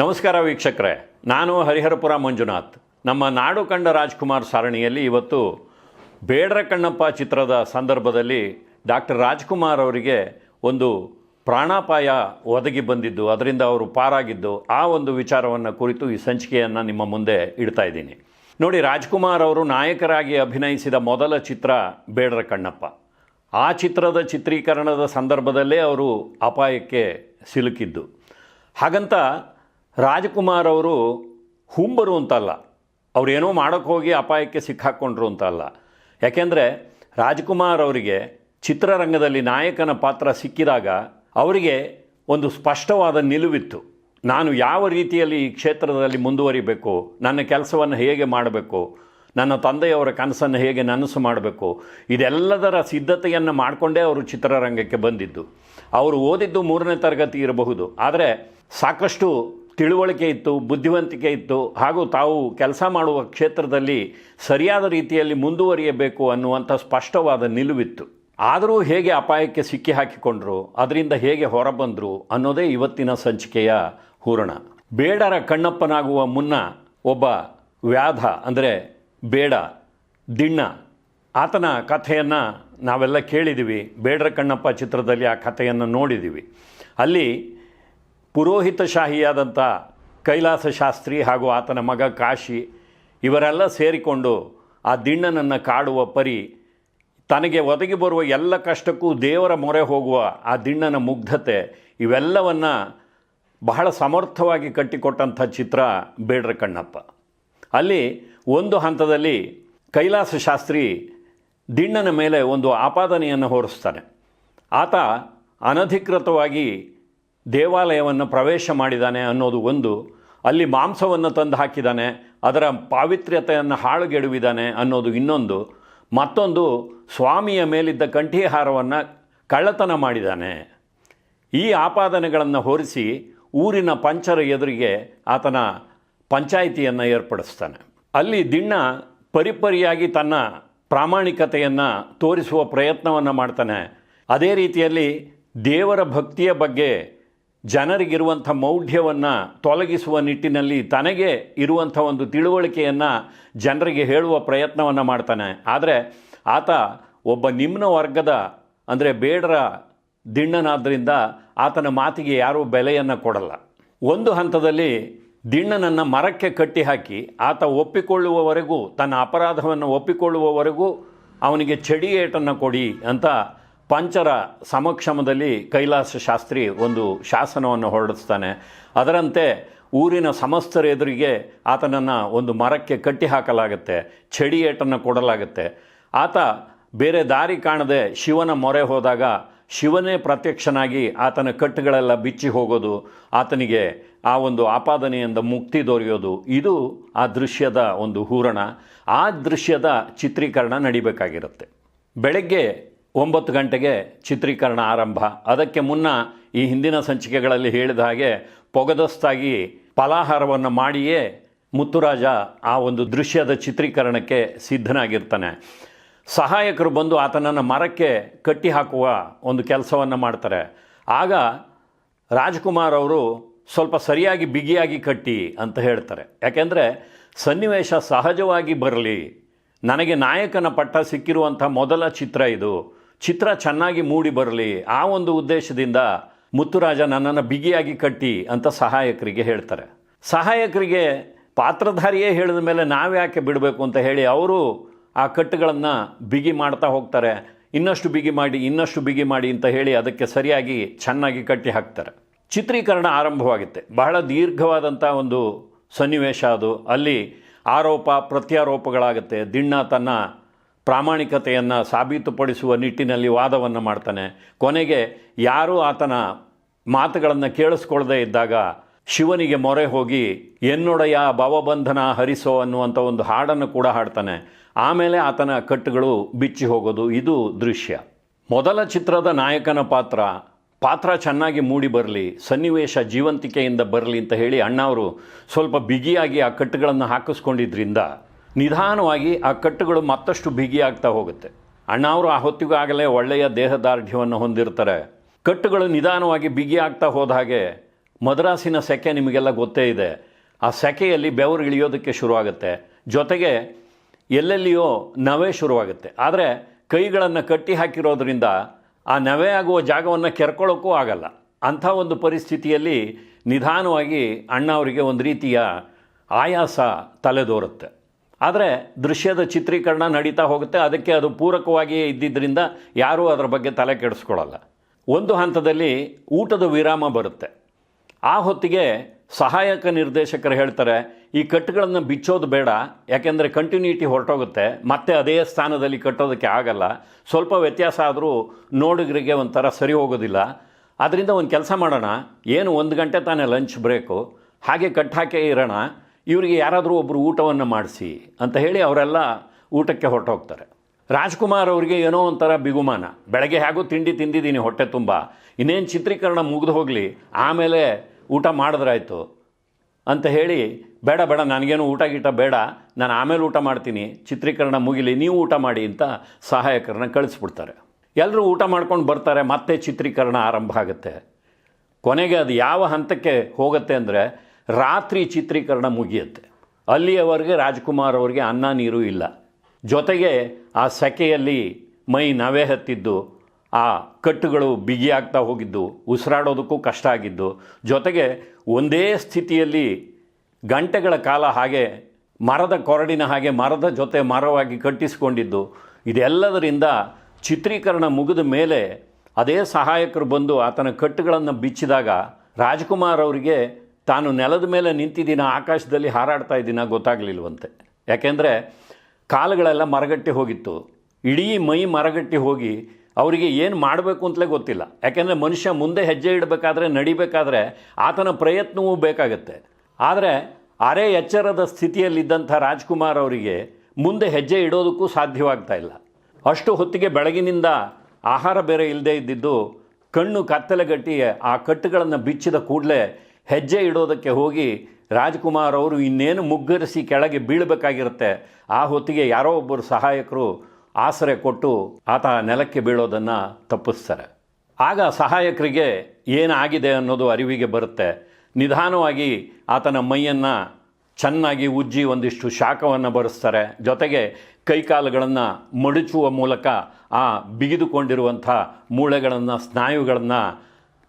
ನಮಸ್ಕಾರ ವೀಕ್ಷಕರೇ, ನಾನು ಹರಿಹರಪುರ ಮಂಜುನಾಥ್. ನಮ್ಮ ನಾಡು ಕಂಡ ರಾಜ್ಕುಮಾರ್ ಸಾರಣಿಯಲ್ಲಿ ಇವತ್ತು ಬೇಡರ ಕಣ್ಣಪ್ಪ ಚಿತ್ರದ ಸಂದರ್ಭದಲ್ಲಿ ಡಾಕ್ಟರ್ ರಾಜ್ಕುಮಾರ್ ಅವರಿಗೆ ಒಂದು ಪ್ರಾಣಾಪಾಯ ಒದಗಿ ಬಂದಿದ್ದು, ಅದರಿಂದ ಅವರು ಪಾರಾಗಿದ್ದು, ಆ ಒಂದು ವಿಚಾರವನ್ನು ಕುರಿತು ಈ ಸಂಚಿಕೆಯನ್ನು ನಿಮ್ಮ ಮುಂದೆ ಇಡ್ತಾ ಇದ್ದೀನಿ. ನೋಡಿ, ರಾಜ್ಕುಮಾರ್ ಅವರು ನಾಯಕರಾಗಿ ಅಭಿನಯಿಸಿದ ಮೊದಲ ಚಿತ್ರ ಬೇಡರ ಕಣ್ಣಪ್ಪ. ಆ ಚಿತ್ರದ ಚಿತ್ರೀಕರಣದ ಸಂದರ್ಭದಲ್ಲೇ ಅವರು ಅಪಾಯಕ್ಕೆ ಸಿಲುಕಿದ್ದು. ಹಾಗಂತ ರಾಜ್ಕುಮಾರ್ ಅವರು ಹುಂಬರು ಅಂತಲ್ಲ. ಅವರೇನೋ ಮಾಡೋಕ್ಕೆ ಹೋಗಿ ಅಪಾಯಕ್ಕೆ ಸಿಕ್ಕಾಕ್ಕೊಂಡ್ರು ಅಂತಲ್ಲ. ಯಾಕೆಂದರೆ ರಾಜ್ಕುಮಾರ್ ಅವರಿಗೆ ಚಿತ್ರರಂಗದಲ್ಲಿ ನಾಯಕನ ಪಾತ್ರ ಸಿಕ್ಕಿದಾಗ ಅವರಿಗೆ ಒಂದು ಸ್ಪಷ್ಟವಾದ ನಿಲುವಿತ್ತು. ನಾನು ಯಾವ ರೀತಿಯಲ್ಲಿ ಈ ಕ್ಷೇತ್ರದಲ್ಲಿ ಮುಂದುವರಿಬೇಕು, ನನ್ನ ಕೆಲಸವನ್ನು ಹೇಗೆ ಮಾಡಬೇಕು, ನನ್ನ ತಂದೆಯವರ ಕನಸನ್ನು ಹೇಗೆ ನನಸು ಮಾಡಬೇಕು, ಇದೆಲ್ಲದರ ಸಿದ್ಧತೆಯನ್ನು ಮಾಡಿಕೊಂಡೇ ಅವರು ಚಿತ್ರರಂಗಕ್ಕೆ ಬಂದಿದ್ದು. ಅವರು ಓದಿದ್ದು ಮೂರನೇ ತರಗತಿ ಇರಬಹುದು, ಆದರೆ ಸಾಕಷ್ಟು ತಿಳುವಳಿಕೆ ಇತ್ತು, ಬುದ್ಧಿವಂತಿಕೆ ಇತ್ತು, ಹಾಗೂ ತಾವು ಕೆಲಸ ಮಾಡುವ ಕ್ಷೇತ್ರದಲ್ಲಿ ಸರಿಯಾದ ರೀತಿಯಲ್ಲಿ ಮುಂದುವರಿಯಬೇಕು ಅನ್ನುವಂಥ ಸ್ಪಷ್ಟವಾದ ನಿಲುವಿತ್ತು. ಆದರೂ ಹೇಗೆ ಅಪಾಯಕ್ಕೆ ಸಿಕ್ಕಿ ಹಾಕಿಕೊಂಡ್ರು, ಅದರಿಂದ ಹೇಗೆ ಹೊರಬಂದರು ಅನ್ನೋದೇ ಇವತ್ತಿನ ಸಂಚಿಕೆಯ ಹೂರಣ. ಬೇಡರ ಕಣ್ಣಪ್ಪನಾಗುವ ಮುನ್ನ ಒಬ್ಬ ವ್ಯಾಧ, ಅಂದರೆ ಬೇಡ, ದಿಣ್ಣ, ಆತನ ಕಥೆಯನ್ನು ನಾವೆಲ್ಲ ಕೇಳಿದ್ದೀವಿ ಬೇಡರ ಕಣ್ಣಪ್ಪ ಚಿತ್ರದಲ್ಲಿ ಆ ಕಥೆಯನ್ನು ನೋಡಿದ್ದೀವಿ ಅಲ್ಲಿ ಪುರೋಹಿತಶಾಹಿಯಾದಂಥ ಕೈಲಾಸ ಶಾಸ್ತ್ರಿ ಹಾಗೂ ಆತನ ಮಗ ಕಾಶಿ ಇವರೆಲ್ಲ ಸೇರಿಕೊಂಡು ಆ ದಿಣ್ಣನನ್ನು ಕಾಡುವ ಪರಿ ತನಗೆ ಒದಗಿ ಬರುವ ಎಲ್ಲ ಕಷ್ಟಕ್ಕೂ ದೇವರ ಮೊರೆ ಹೋಗುವ ಆ ದಿಣ್ಣನ ಮುಗ್ಧತೆ ಇವೆಲ್ಲವನ್ನು ಬಹಳ ಸಮರ್ಥವಾಗಿ ಕಟ್ಟಿಕೊಟ್ಟಂಥ ಚಿತ್ರ ಬೇಡ್ರ ಕಣ್ಣಪ್ಪ ಅಲ್ಲಿ ಒಂದು ಹಂತದಲ್ಲಿ ಕೈಲಾಸ ಶಾಸ್ತ್ರಿ ದಿಣ್ಣನ ಮೇಲೆ ಒಂದು ಆಪಾದನೆಯನ್ನು ಹೊರಿಸ್ತಾನೆ. ಆತ ಅನಧಿಕೃತವಾಗಿ ದೇವಾಲಯವನ್ನು ಪ್ರವೇಶ ಮಾಡಿದ್ದಾನೆ ಅನ್ನೋದು ಒಂದು, ಅಲ್ಲಿ ಮಾಂಸವನ್ನು ತಂದು ಹಾಕಿದ್ದಾನೆ ಅದರ ಪಾವಿತ್ರ್ಯತೆಯನ್ನು ಹಾಳುಗೆಡುವಿದ್ದಾನೆ ಅನ್ನೋದು ಇನ್ನೊಂದು. ಮತ್ತೊಂದು, ಸ್ವಾಮಿಯ ಮೇಲಿದ್ದ ಕಂಠೀಹಾರವನ್ನು ಕಳ್ಳತನ ಮಾಡಿದ್ದಾನೆ ಈ ಆಪಾದನೆಗಳನ್ನು ಹೊರಿಸಿ ಊರಿನ ಪಂಚರ ಎದುರಿಗೆ ಆತನ ಪಂಚಾಯಿತಿಯನ್ನು ಏರ್ಪಡಿಸ್ತಾನೆ. ಅಲ್ಲಿ ದಿಣ್ಣ ಪರಿಪರಿಯಾಗಿ ತನ್ನ ಪ್ರಾಮಾಣಿಕತೆಯನ್ನು ತೋರಿಸುವ ಪ್ರಯತ್ನವನ್ನು ಮಾಡ್ತಾನೆ. ಅದೇ ರೀತಿಯಲ್ಲಿ ದೇವರ ಭಕ್ತಿಯ ಬಗ್ಗೆ ಜನರಿಗಿರುವಂಥ ಮೌಢ್ಯವನ್ನು ತೊಲಗಿಸುವ ನಿಟ್ಟಿನಲ್ಲಿ ತನಗೆ ಇರುವಂಥ ಒಂದು ತಿಳುವಳಿಕೆಯನ್ನು ಜನರಿಗೆ ಹೇಳುವ ಪ್ರಯತ್ನವನ್ನು ಮಾಡ್ತಾನೆ. ಆದರೆ ಆತ ಒಬ್ಬ ನಿಮ್ನ ವರ್ಗದ, ಅಂದರೆ ಬೇಡರ ದಿಣ್ಣನಾದ್ದರಿಂದ ಆತನ ಮಾತಿಗೆ ಯಾರೂ ಬೆಲೆಯನ್ನು ಕೊಡಲ್ಲ. ಒಂದು ಹಂತದಲ್ಲಿ ದಿಣ್ಣನನ್ನು ಮರಕ್ಕೆ ಕಟ್ಟಿ ಹಾಕಿ ಆತ ಒಪ್ಪಿಕೊಳ್ಳುವವರೆಗೂ, ತನ್ನ ಅಪರಾಧವನ್ನು ಒಪ್ಪಿಕೊಳ್ಳುವವರೆಗೂ ಅವನಿಗೆ ಚಡಿ ಏಟನ್ನು ಕೊಡಿ ಅಂತ ಪಂಚರ ಸಮಕ್ಷಮದಲ್ಲಿ ಕೈಲಾಸ ಶಾಸ್ತ್ರಿ ಒಂದು ಶಾಸನವನ್ನು ಹೊರಡಿಸ್ತಾನೆ. ಅದರಂತೆ ಊರಿನ ಸಮಸ್ತರ ಎದುರಿಗೆ ಆತನನ್ನು ಒಂದು ಮರಕ್ಕೆ ಕಟ್ಟಿ ಹಾಕಲಾಗುತ್ತೆ ಚಡಿ ಏಟನ್ನು ಕೊಡಲಾಗುತ್ತೆ. ಆತ ಬೇರೆ ದಾರಿ ಕಾಣದೆ ಶಿವನ ಮೊರೆ ಹೋದಾಗ ಶಿವನೇ ಪ್ರತ್ಯಕ್ಷನಾಗಿ ಆತನ ಕಟ್ಟುಗಳೆಲ್ಲ ಬಿಚ್ಚಿ ಹೋಗೋದು, ಆತನಿಗೆ ಆ ಒಂದು ಆಪಾದನೆಯಿಂದ ಮುಕ್ತಿ ದೊರೆಯೋದು, ಇದು ಆ ದೃಶ್ಯದ ಒಂದು ಹೂರಣ. ಆ ದೃಶ್ಯದ ಚಿತ್ರೀಕರಣ ನಡಿಬೇಕಾಗಿರುತ್ತೆ. ಬೆಳಗ್ಗೆ ಒಂಬತ್ತು ಗಂಟೆಗೆ ಚಿತ್ರೀಕರಣ ಆರಂಭ. ಅದಕ್ಕೆ ಮುನ್ನ ಈ ಹಿಂದಿನ ಸಂಚಿಕೆಗಳಲ್ಲಿ ಹೇಳಿದ ಹಾಗೆ ಪೊಗದಸ್ತಾಗಿ ಫಲಾಹಾರವನ್ನು ಮಾಡಿಯೇ ಮುತ್ತುರಾಜ ಆ ಒಂದು ದೃಶ್ಯದ ಚಿತ್ರೀಕರಣಕ್ಕೆ ಸಿದ್ಧನಾಗಿರ್ತಾನೆ. ಸಹಾಯಕರು ಬಂದು ಆತನನ್ನು ಮರಕ್ಕೆ ಕಟ್ಟಿ ಹಾಕುವ ಒಂದು ಕೆಲಸವನ್ನು ಮಾಡ್ತಾರೆ. ಆಗ ರಾಜ್ಕುಮಾರ್ ಅವರು ಸ್ವಲ್ಪ ಸರಿಯಾಗಿ ಬಿಗಿಯಾಗಿ ಕಟ್ಟಿ ಅಂತ ಹೇಳ್ತಾರೆ. ಯಾಕೆಂದರೆ ಸನ್ನಿವೇಶ ಸಹಜವಾಗಿ ಬರಲಿ. ನನಗೆ ನಾಯಕನ ಪಟ್ಟ ಸಿಕ್ಕಿರುವಂಥ ಮೊದಲ ಚಿತ್ರ ಇದು. ಚಿತ್ರ ಚೆನ್ನಾಗಿ ಮೂಡಿ ಬರಲಿ, ಆ ಒಂದು ಉದ್ದೇಶದಿಂದ ಮುತ್ತುರಾಜ ನನ್ನನ್ನು ಬಿಗಿಯಾಗಿ ಕಟ್ಟಿ ಅಂತ ಸಹಾಯಕರಿಗೆ ಹೇಳ್ತಾರೆ. ಸಹಾಯಕರಿಗೆ ಪಾತ್ರಧಾರಿಯೇ ಹೇಳಿದ ಮೇಲೆ ನಾವ್ಯಾಕೆ ಬಿಡಬೇಕು ಅಂತ ಹೇಳಿ ಅವರು ಆ ಕಟ್ಟುಗಳನ್ನು ಬಿಗಿ ಮಾಡ್ತಾ ಹೋಗ್ತಾರೆ. ಇನ್ನಷ್ಟು ಬಿಗಿ ಮಾಡಿ, ಇನ್ನಷ್ಟು ಬಿಗಿ ಮಾಡಿ ಅಂತ ಹೇಳಿ ಅದಕ್ಕೆ ಸರಿಯಾಗಿ ಚೆನ್ನಾಗಿ ಕಟ್ಟಿ ಹಾಕ್ತಾರೆ. ಚಿತ್ರೀಕರಣ ಆರಂಭವಾಗುತ್ತೆ. ಬಹಳ ದೀರ್ಘವಾದಂಥ ಒಂದು ಸನ್ನಿವೇಶ ಅದು. ಅಲ್ಲಿ ಆರೋಪ, ಪ್ರತ್ಯಾರೋಪಗಳಾಗುತ್ತೆ. ದಿಣ್ಣ ತನ್ನ ಪ್ರಾಮಾಣಿಕತೆಯನ್ನು ಸಾಬೀತುಪಡಿಸುವ ನಿಟ್ಟಿನಲ್ಲಿ ವಾದವನ್ನು ಮಾಡ್ತಾನೆ. ಕೊನೆಗೆ ಯಾರೂ ಆತನ ಮಾತುಗಳನ್ನು ಕೇಳಿಸ್ಕೊಳ್ಳದೇ ಇದ್ದಾಗ ಶಿವನಿಗೆ ಮೊರೆ ಹೋಗಿ, ಎನ್ನೊಡೆಯ ಭವಬಂಧನ ಹರಿಸೋ ಅನ್ನುವಂಥ ಒಂದು ಹಾಡನ್ನು ಕೂಡ ಹಾಡ್ತಾನೆ. ಆಮೇಲೆ ಆತನ ಕಟ್ಟುಗಳು ಬಿಚ್ಚಿ ಹೋಗೋದು ಇದು ದೃಶ್ಯ. ಮೊದಲ ಚಿತ್ರದ ನಾಯಕನ ಪಾತ್ರ ಪಾತ್ರ ಚೆನ್ನಾಗಿ ಮೂಡಿ ಬರಲಿ, ಸನ್ನಿವೇಶ ಜೀವಂತಿಕೆಯಿಂದ ಬರಲಿ ಅಂತ ಹೇಳಿ ಅಣ್ಣವರು ಸ್ವಲ್ಪ ಬಿಗಿಯಾಗಿ ಆ ಕಟ್ಟುಗಳನ್ನು ಹಾಕಿಸ್ಕೊಂಡಿದ್ರಿಂದ ನಿಧಾನವಾಗಿ ಆ ಕಟ್ಟುಗಳು ಮತ್ತಷ್ಟು ಬಿಗಿಯಾಗ್ತಾ ಹೋಗುತ್ತೆ. ಅಣ್ಣಾವರು ಆ ಹೊತ್ತಿಗೂ ಆಗಲೇ ಒಳ್ಳೆಯ ದೇಹದಾರ್ಢ್ಯವನ್ನು ಹೊಂದಿರ್ತಾರೆ. ಕಟ್ಟುಗಳು ನಿಧಾನವಾಗಿ ಬಿಗಿಯಾಗ್ತಾ ಹೋದ ಹಾಗೆ ಮದ್ರಾಸಿನ ಸೆಕೆ ನಿಮಗೆಲ್ಲ ಗೊತ್ತೇ ಇದೆ. ಆ ಸೆಕೆಯಲ್ಲಿ ಬೆವರು ಇಳಿಯೋದಕ್ಕೆ ಶುರುವಾಗುತ್ತೆ. ಜೊತೆಗೆ ಎಲ್ಲೆಲ್ಲಿಯೋ ನವೆ ಶುರುವಾಗುತ್ತೆ. ಆದರೆ ಕೈಗಳನ್ನು ಕಟ್ಟಿ ಹಾಕಿರೋದ್ರಿಂದ ಆ ನವೆ ಆಗುವ ಜಾಗವನ್ನು ಕೆರ್ಕೊಳ್ಳೋಕ್ಕೂ ಆಗಲ್ಲ. ಅಂಥ ಒಂದು ಪರಿಸ್ಥಿತಿಯಲ್ಲಿ ನಿಧಾನವಾಗಿ ಅಣ್ಣ ಅವರಿಗೆ ಒಂದು ರೀತಿಯ ಆಯಾಸ ತಲೆದೋರುತ್ತೆ. ಆದರೆ ದೃಶ್ಯದ ಚಿತ್ರೀಕರಣ ನಡೀತಾ ಹೋಗುತ್ತೆ. ಅದಕ್ಕೆ ಅದು ಪೂರಕವಾಗಿಯೇ ಇದ್ದಿದ್ದರಿಂದ ಯಾರೂ ಅದರ ಬಗ್ಗೆ ತಲೆ ಕೆಡಿಸ್ಕೊಳ್ಳಲ್ಲ. ಒಂದು ಹಂತದಲ್ಲಿ ಊಟದ ವಿರಾಮ ಬರುತ್ತೆ. ಆ ಹೊತ್ತಿಗೆ ಸಹಾಯಕ ನಿರ್ದೇಶಕರು ಹೇಳ್ತಾರೆ, ಈ ಕಟ್ಟುಗಳನ್ನು ಬಿಚ್ಚೋದು ಬೇಡ. ಯಾಕೆಂದರೆ ಕಂಟಿನ್ಯೂಟಿ ಹೊರಟೋಗುತ್ತೆ. ಮತ್ತೆ ಅದೇ ಸ್ಥಾನದಲ್ಲಿ ಕಟ್ಟೋದಕ್ಕೆ ಆಗಲ್ಲ. ಸ್ವಲ್ಪ ವ್ಯತ್ಯಾಸ ಆದರೂ ನೋಡುಗರಿಗೆ ಒಂಥರ ಸರಿ ಹೋಗೋದಿಲ್ಲ. ಅದರಿಂದ ಒಂದು ಕೆಲಸ ಮಾಡೋಣ. ಏನು ಒಂದು ಗಂಟೆ ತಾನೇ ಲಂಚ್ ಬ್ರೇಕು ಹಾಗೆ ಕಟ್ ಹಾಕೇ ಇರೋಣ. ಇವರಿಗೆ ಯಾರಾದರೂ ಒಬ್ಬರು ಊಟವನ್ನು ಮಾಡಿಸಿ ಅಂತ ಹೇಳಿ ಅವರೆಲ್ಲ ಊಟಕ್ಕೆ ಹೊರಟೋಗ್ತಾರೆ. ರಾಜ್ಕುಮಾರ್ ಅವರಿಗೆ ಏನೋ ಒಂಥರ ಬಿಗುಮಾನ. ಬೆಳಗ್ಗೆ ಹೇಗೂ ತಿಂಡಿ ತಿಂದಿದ್ದೀನಿ, ಹೊಟ್ಟೆ ತುಂಬ. ಇನ್ನೇನು ಚಿತ್ರೀಕರಣ ಮುಗಿದು ಹೋಗಲಿ, ಆಮೇಲೆ ಊಟ ಮಾಡಿದ್ರಾಯ್ತು ಅಂತ ಹೇಳಿ, ಬೇಡ ಬೇಡ, ನನಗೇನು ಊಟ ಗೀಟ ಬೇಡ, ನಾನು ಆಮೇಲೆ ಊಟ ಮಾಡ್ತೀನಿ, ಚಿತ್ರೀಕರಣ ಮುಗಿಲಿ, ನೀವು ಊಟ ಮಾಡಿ ಅಂತ ಸಹಾಯಕರನ್ನ ಕಳಿಸ್ಬಿಡ್ತಾರೆ. ಎಲ್ಲರೂ ಊಟ ಮಾಡ್ಕೊಂಡು ಬರ್ತಾರೆ, ಮತ್ತೆ ಚಿತ್ರೀಕರಣ ಆರಂಭ ಆಗುತ್ತೆ. ಕೊನೆಗೆ ಅದು ಯಾವ ಹಂತಕ್ಕೆ ಹೋಗುತ್ತೆ ಅಂದರೆ ರಾತ್ರಿ ಚಿತ್ರೀಕರಣ ಮುಗಿಯುತ್ತೆ. ಅಲ್ಲಿಯವರೆಗೆ ರಾಜ್ಕುಮಾರ್ ಅವರಿಗೆ ಅನ್ನ ನೀರು ಇಲ್ಲ. ಜೊತೆಗೆ ಆ ಸೆಕೆಯಲ್ಲಿ ಮೈ ನವೆ ಹತ್ತಿದ್ದು, ಆ ಕಟ್ಟುಗಳು ಬಿಗಿಯಾಗ್ತಾ ಹೋಗಿದ್ದು, ಉಸಿರಾಡೋದಕ್ಕೂ ಕಷ್ಟ ಆಗಿದ್ದು, ಜೊತೆಗೆ ಒಂದೇ ಸ್ಥಿತಿಯಲ್ಲಿ ಗಂಟೆಗಳ ಕಾಲ ಹಾಗೆ ಮರದ ಕೊರಡಿನ ಹಾಗೆ ಮರದ ಜೊತೆ ಮರವಾಗಿ ಕಟ್ಟಿಸಿಕೊಂಡಿದ್ದು, ಇದೆಲ್ಲದರಿಂದ ಚಿತ್ರೀಕರಣ ಮುಗಿದ ಮೇಲೆ ಅದೇ ಸಹಾಯಕರು ಬಂದು ಆತನ ಕಟ್ಟುಗಳನ್ನು ಬಿಚ್ಚಿದಾಗ ರಾಜ್ಕುಮಾರ್ ಅವರಿಗೆ ತಾನು ನೆಲದ ಮೇಲೆ ನಿಂತಿದ್ದೀನ, ಆಕಾಶದಲ್ಲಿ ಹಾರಾಡ್ತಾ ಇದ್ದೀನ ಗೊತ್ತಾಗಲಿಲ್ವಂತೆ. ಯಾಕೆಂದರೆ ಕಾಲುಗಳೆಲ್ಲ ಮರಗಟ್ಟಿ ಹೋಗಿತ್ತು. ಇಡೀ ಮೈ ಮರಗಟ್ಟಿ ಹೋಗಿ ಅವರಿಗೆ ಏನು ಮಾಡಬೇಕು ಅಂತಲೇ ಗೊತ್ತಿಲ್ಲ. ಯಾಕೆಂದರೆ ಮನುಷ್ಯ ಮುಂದೆ ಹೆಜ್ಜೆ ಇಡಬೇಕಾದ್ರೆ, ನಡಿಬೇಕಾದ್ರೆ ಆತನ ಪ್ರಯತ್ನವೂ ಬೇಕಾಗತ್ತೆ. ಆದರೆ ಅರೆ ಎಚ್ಚರದ ಸ್ಥಿತಿಯಲ್ಲಿದ್ದಂಥ ರಾಜ್ಕುಮಾರ್ ಅವರಿಗೆ ಮುಂದೆ ಹೆಜ್ಜೆ ಇಡೋದಕ್ಕೂ ಸಾಧ್ಯವಾಗ್ತಾ ಇಲ್ಲ. ಅಷ್ಟು ಹೊತ್ತಿಗೆ ಬೆಳಗಿನಿಂದ ಆಹಾರ ಬೇರೆ ಇಲ್ಲದೆ ಇದ್ದಿದ್ದು, ಕಣ್ಣು ಕತ್ತಲೆಗಟ್ಟಿ ಆ ಕಟ್ಟುಗಳನ್ನು ಬಿಚ್ಚಿದ ಕೂಡಲೇ ಹೆಜ್ಜೆ ಇಡೋದಕ್ಕೆ ಹೋಗಿ ರಾಜ್ಕುಮಾರ್ ಅವರು ಇನ್ನೇನು ಮುಗ್ಗರಿಸಿ ಕೆಳಗೆ ಬೀಳಬೇಕಾಗಿರುತ್ತೆ, ಆ ಹೊತ್ತಿಗೆ ಯಾರೋ ಒಬ್ಬರು ಸಹಾಯಕರು ಆಸರೆ ಕೊಟ್ಟು ಆತ ನೆಲಕ್ಕೆ ಬೀಳೋದನ್ನು ತಪ್ಪಿಸ್ತಾರೆ. ಆಗ ಸಹಾಯಕರಿಗೆ ಏನಾಗಿದೆ ಅನ್ನೋದು ಅರಿವಿಗೆ ಬರುತ್ತೆ. ನಿಧಾನವಾಗಿ ಆತನ ಮೈಯನ್ನು ಚೆನ್ನಾಗಿ ಉಜ್ಜಿ ಒಂದಿಷ್ಟು ಶಾಖವನ್ನು ಬರೆಸ್ತಾರೆ. ಜೊತೆಗೆ ಕೈಕಾಲುಗಳನ್ನು ಮಡಚುವ ಮೂಲಕ ಆ ಬಿಗಿದುಕೊಂಡಿರುವಂಥ ಮೂಳೆಗಳನ್ನು, ಸ್ನಾಯುಗಳನ್ನು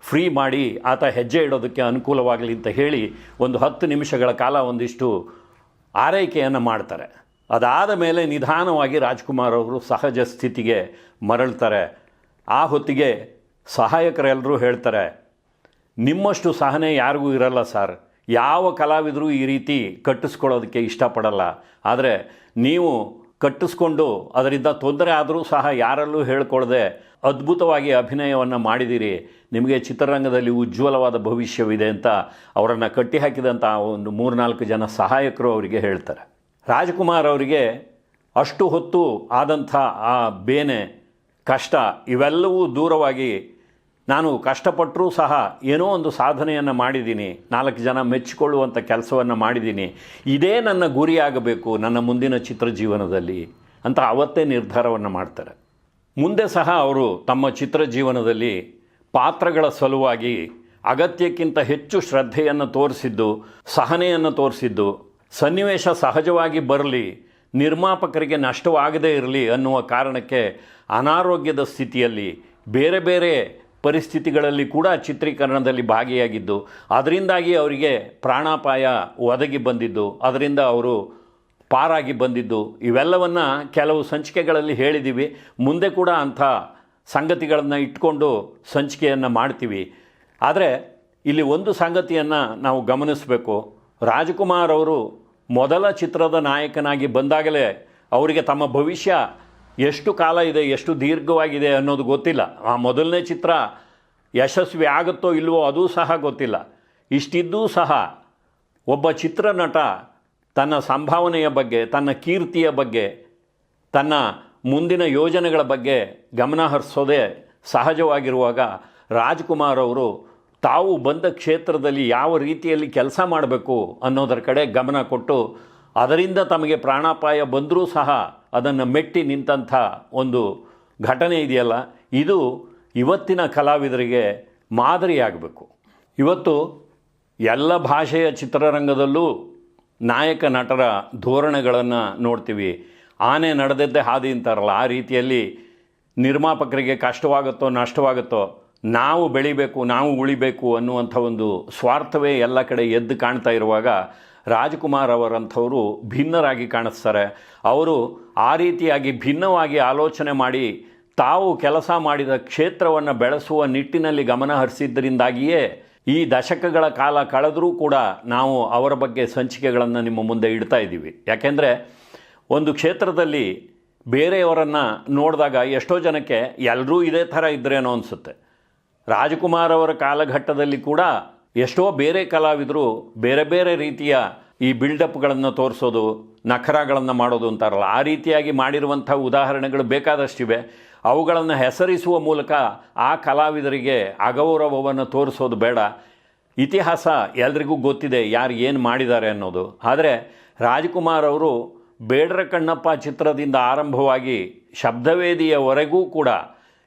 ಫ್ರೀ ಮಾಡಿ ಆತ ಹೆಜ್ಜೆ ಇಡೋದಕ್ಕೆ ಅನುಕೂಲವಾಗಲಿ ಅಂತ ಹೇಳಿ ಒಂದು ಹತ್ತು ನಿಮಿಷಗಳ ಕಾಲ ಒಂದಿಷ್ಟು ಆರೈಕೆಯನ್ನು ಮಾಡ್ತಾರೆ. ಅದಾದ ಮೇಲೆ ನಿಧಾನವಾಗಿ ರಾಜ್ಕುಮಾರ್ ಅವರು ಸಹಜ ಸ್ಥಿತಿಗೆ ಮರಳ್ತಾರೆ. ಆ ಹೊತ್ತಿಗೆ ಸಹಾಯಕರೆಲ್ಲರೂ ಹೇಳ್ತಾರೆ, ನಿಮ್ಮಷ್ಟು ಸಹನೆ ಯಾರಿಗೂ ಇರಲ್ಲ ಸರ್. ಯಾವ ಕಲಾವಿದರೂ ಈ ರೀತಿ ಕಟ್ಟಿಸ್ಕೊಳ್ಳೋದಕ್ಕೆ ಇಷ್ಟಪಡಲ್ಲ. ಆದರೆ ನೀವು ಕಟ್ಟಿಸ್ಕೊಂಡು ಅದರಿಂದ ತೊಂದರೆ ಆದರೂ ಸಹ ಯಾರಲ್ಲೂ ಹೇಳ್ಕೊಳ್ಳದೆ ಅದ್ಭುತವಾಗಿ ಅಭಿನಯವನ್ನು ಮಾಡಿದಿರಿ. ನಿಮಗೆ ಚಿತ್ರರಂಗದಲ್ಲಿ ಉಜ್ವಲವಾದ ಭವಿಷ್ಯವಿದೆ ಅಂತ ಅವರನ್ನು ಕಟ್ಟಿಹಾಕಿದಂಥ ಒಂದು ಮೂರ್ನಾಲ್ಕು ಜನ ಸಹಾಯಕರು ಅವರಿಗೆ ಹೇಳ್ತಾರೆ. ರಾಜ್ಕುಮಾರ್ ಅವರಿಗೆ ಅಷ್ಟು ಹೊತ್ತು ಆದಂಥ ಆ ಬೇನೆ ಕಷ್ಟ ಇವೆಲ್ಲವೂ ದೂರವಾಗಿ ನಾನು ಕಷ್ಟಪಟ್ಟರೂ ಸಹ ಏನೋ ಒಂದು ಸಾಧನೆಯನ್ನು ಮಾಡಿದ್ದೀನಿ, ನಾಲ್ಕು ಜನ ಮೆಚ್ಚಿಕೊಳ್ಳುವಂಥ ಕೆಲಸವನ್ನು ಮಾಡಿದ್ದೀನಿ, ಇದೇ ನನ್ನ ಗುರಿಯಾಗಬೇಕು ನನ್ನ ಮುಂದಿನ ಚಿತ್ರ ಜೀವನದಲ್ಲಿ ಅಂತ ಅವತ್ತೇ ನಿರ್ಧಾರವನ್ನು ಮಾಡ್ತಾರೆ. ಮುಂದೆ ಸಹ ಅವರು ತಮ್ಮ ಚಿತ್ರ ಜೀವನದಲ್ಲಿ ಪಾತ್ರಗಳ ಸಲುವಾಗಿ ಅಗತ್ಯಕ್ಕಿಂತ ಹೆಚ್ಚು ಶ್ರದ್ಧೆಯನ್ನು ತೋರಿಸಿದ್ದು, ಸಹನೆಯನ್ನು ತೋರಿಸಿದ್ದು, ಸನ್ನಿವೇಶ ಸಹಜವಾಗಿ ಬರಲಿ, ನಿರ್ಮಾಪಕರಿಗೆ ನಷ್ಟವಾಗದೇ ಇರಲಿ ಅನ್ನುವ ಕಾರಣಕ್ಕೆ ಅನಾರೋಗ್ಯದ ಸ್ಥಿತಿಯಲ್ಲಿ ಬೇರೆ ಬೇರೆ ಪರಿಸ್ಥಿತಿಗಳಲ್ಲಿ ಕೂಡ ಚಿತ್ರೀಕರಣದಲ್ಲಿ ಭಾಗಿಯಾಗಿದ್ದು ಅದರಿಂದಾಗಿ ಅವರಿಗೆ ಪ್ರಾಣಾಪಾಯ ಒದಗಿ ಬಂದಿದ್ದು ಅದರಿಂದ ಅವರು ಪಾರಾಗಿ ಬಂದಿದ್ದು. ಇವೆಲ್ಲವನ್ನು ಕೆಲವು ಸಂಚಿಕೆಗಳಲ್ಲಿ ಹೇಳಿದ್ದೀವಿ ಮುಂದೆ ಕೂಡ ಅಂಥ ಸಂಗತಿಗಳನ್ನು ಇಟ್ಕೊಂಡು ಸಂಚಿಕೆಯನ್ನು ಮಾಡ್ತೀವಿ. ಆದರೆ ಇಲ್ಲಿ ಒಂದು ಸಂಗತಿಯನ್ನು ನಾವು ಗಮನಿಸಬೇಕು. ರಾಜ್ಕುಮಾರ್ ಅವರು ಮೊದಲ ಚಿತ್ರದ ನಾಯಕನಾಗಿ ಬಂದಾಗಲೇ ಅವರಿಗೆ ತಮ್ಮ ಭವಿಷ್ಯ ಎಷ್ಟು ಕಾಲ ಇದೆ, ಎಷ್ಟು ದೀರ್ಘವಾಗಿದೆ ಅನ್ನೋದು ಗೊತ್ತಿಲ್ಲ. ಆ ಮೊದಲನೇ ಚಿತ್ರ ಯಶಸ್ವಿ ಆಗುತ್ತೋ ಇಲ್ವೋ ಅದೂ ಸಹ ಗೊತ್ತಿಲ್ಲ. ಇಷ್ಟಿದ್ದೂ ಸಹ ಒಬ್ಬ ಚಿತ್ರನಟ ತನ್ನ ಸಂಭಾವನೆಯ ಬಗ್ಗೆ, ತನ್ನ ಕೀರ್ತಿಯ ಬಗ್ಗೆ, ತನ್ನ ಮುಂದಿನ ಯೋಜನೆಗಳ ಬಗ್ಗೆ ಗಮನ ಹರಿಸೋದೇ ಸಹಜವಾಗಿರುವಾಗ ರಾಜ್ಕುಮಾರ್ ಅವರು ತಾವು ಬಂದ ಕ್ಷೇತ್ರದಲ್ಲಿ ಯಾವ ರೀತಿಯಲ್ಲಿ ಕೆಲಸ ಮಾಡಬೇಕು ಅನ್ನೋದರ ಕಡೆ ಗಮನ ಕೊಟ್ಟು ಅದರಿಂದ ತಮಗೆ ಪ್ರಾಣಾಪಾಯ ಬಂದರೂ ಸಹ ಅದನ್ನು ಮೆಟ್ಟಿ ನಿಂತಹ ಒಂದು ಘಟನೆ ಇದೆಯಲ್ಲ, ಇದು ಇವತ್ತಿನ ಕಲಾವಿದರಿಗೆ ಮಾದರಿಯಾಗಬೇಕು. ಇವತ್ತು ಎಲ್ಲ ಭಾಷೆಯ ಚಿತ್ರರಂಗದಲ್ಲೂ ನಾಯಕ ನಟರ ಧೋರಣೆಗಳನ್ನು ನೋಡ್ತೀವಿ. ಆನೆ ನಡೆದದ್ದೇ ಹಾದಿ ಅಂತಾರಲ್ಲ, ಆ ರೀತಿಯಲ್ಲಿ ನಿರ್ಮಾಪಕರಿಗೆ ಕಷ್ಟವಾಗುತ್ತೋ ನಷ್ಟವಾಗುತ್ತೋ ನಾವು ಬೆಳಿಬೇಕು, ನಾವು ಉಳಿಬೇಕು ಅನ್ನುವಂಥ ಒಂದು ಸ್ವಾರ್ಥವೇ ಎಲ್ಲ ಕಡೆ ಎದ್ದು ಕಾಣ್ತಾ ಇರುವಾಗ ರಾಜ್ಕುಮಾರ್ ಅವರಂಥವರು ಭಿನ್ನರಾಗಿ ಕಾಣಿಸ್ತಾರೆ. ಅವರು ಆ ರೀತಿಯಾಗಿ ಭಿನ್ನವಾಗಿ ಆಲೋಚನೆ ಮಾಡಿ ತಾವು ಕೆಲಸ ಮಾಡಿದ ಕ್ಷೇತ್ರವನ್ನು ಬೆಳೆಸುವ ನಿಟ್ಟಿನಲ್ಲಿ ಗಮನ ಹರಿಸಿದ್ದರಿಂದಾಗಿಯೇ ಈ ದಶಕಗಳ ಕಾಲ ಕಳೆದರೂ ಕೂಡ ನಾವು ಅವರ ಬಗ್ಗೆ ಸಂಚಿಕೆಗಳನ್ನು ನಿಮ್ಮ ಮುಂದೆ ಇಡ್ತಾ ಇದ್ದೀವಿ. ಯಾಕೆಂದರೆ ಒಂದು ಕ್ಷೇತ್ರದಲ್ಲಿ ಬೇರೆಯವರನ್ನು ನೋಡಿದಾಗ ಎಷ್ಟೋ ಜನಕ್ಕೆ ಎಲ್ಲರೂ ಇದೇ ಥರ ಇದ್ದರೇನೋ ಅನಿಸುತ್ತೆ. ರಾಜಕುಮಾರ್ ಅವರ ಕಾಲಘಟ್ಟದಲ್ಲಿ ಕೂಡ ಎಷ್ಟೋ ಬೇರೆ ಕಲಾವಿದರು ಬೇರೆ ಬೇರೆ ರೀತಿಯ ಈ ಬಿಲ್ಡಪ್ಗಳನ್ನು ತೋರಿಸೋದು, ನಖರಗಳನ್ನು ಮಾಡೋದು ಅಂತಾರಲ್ಲ, ಆ ರೀತಿಯಾಗಿ ಮಾಡಿರುವಂಥ ಉದಾಹರಣೆಗಳು ಬೇಕಾದಷ್ಟಿವೆ. ಅವುಗಳನ್ನು ಹೆಸರಿಸುವ ಮೂಲಕ ಆ ಕಲಾವಿದರಿಗೆ ಅಗೌರವವನ್ನು ತೋರಿಸೋದು ಬೇಡ. ಇತಿಹಾಸ ಎಲ್ರಿಗೂ ಗೊತ್ತಿದೆ ಯಾರು ಏನು ಮಾಡಿದ್ದಾರೆ ಅನ್ನೋದು. ಆದರೆ ರಾಜ್ಕುಮಾರ್ ಅವರು ಬೇಡರ ಕಣ್ಣಪ್ಪ ಚಿತ್ರದಿಂದ ಆರಂಭವಾಗಿ ಶಬ್ದವೇದಿಯವರೆಗೂ ಕೂಡ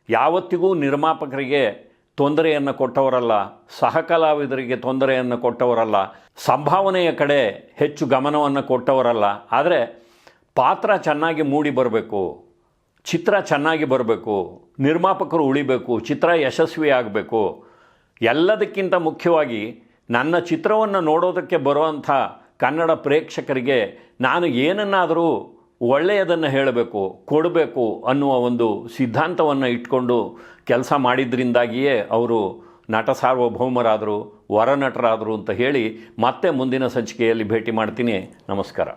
ಯಾವತ್ತಿಗೂ ನಿರ್ಮಾಪಕರಿಗೆ ತೊಂದರೆಯನ್ನು ಕೊಟ್ಟವರಲ್ಲ, ಸಹಕಲಾವಿದರಿಗೆ ತೊಂದರೆಯನ್ನು ಕೊಟ್ಟವರಲ್ಲ, ಸಂಭಾವನೆಯ ಕಡೆ ಹೆಚ್ಚು ಗಮನವನ್ನು ಕೊಟ್ಟವರಲ್ಲ, ಆದರೆ ಪಾತ್ರ ಚೆನ್ನಾಗಿ ಮೂಡಿ ಬರಬೇಕು, ಚಿತ್ರ ಚೆನ್ನಾಗಿ ಬರಬೇಕು, ನಿರ್ಮಾಪಕರು ಉಳಿಬೇಕು, ಚಿತ್ರ ಯಶಸ್ವಿ ಆಗಬೇಕು, ಎಲ್ಲದಕ್ಕಿಂತ ಮುಖ್ಯವಾಗಿ ನನ್ನ ಚಿತ್ರವನ್ನು ನೋಡೋದಕ್ಕೆ ಬರುವಂಥ ಕನ್ನಡ ಪ್ರೇಕ್ಷಕರಿಗೆ ನಾನು ಏನನ್ನಾದರೂ ಒಳ್ಳೆಯದನ್ನು ಹೇಳಬೇಕು, ಕೊಡಬೇಕು ಅನ್ನುವ ಒಂದು ಸಿದ್ಧಾಂತವನ್ನು ಇಟ್ಕೊಂಡು ಕೆಲಸ ಮಾಡಿದ್ರಿಂದಾಗಿಯೇ ಅವರು ನಟ ಸಾರ್ವಭೌಮರಾದರು, ವರನಟರಾದರು ಅಂತ ಹೇಳಿ ಮತ್ತೆ ಮುಂದಿನ ಸಂಚಿಕೆಯಲ್ಲಿ ಭೇಟಿ ಮಾಡ್ತೀನಿ. ನಮಸ್ಕಾರ.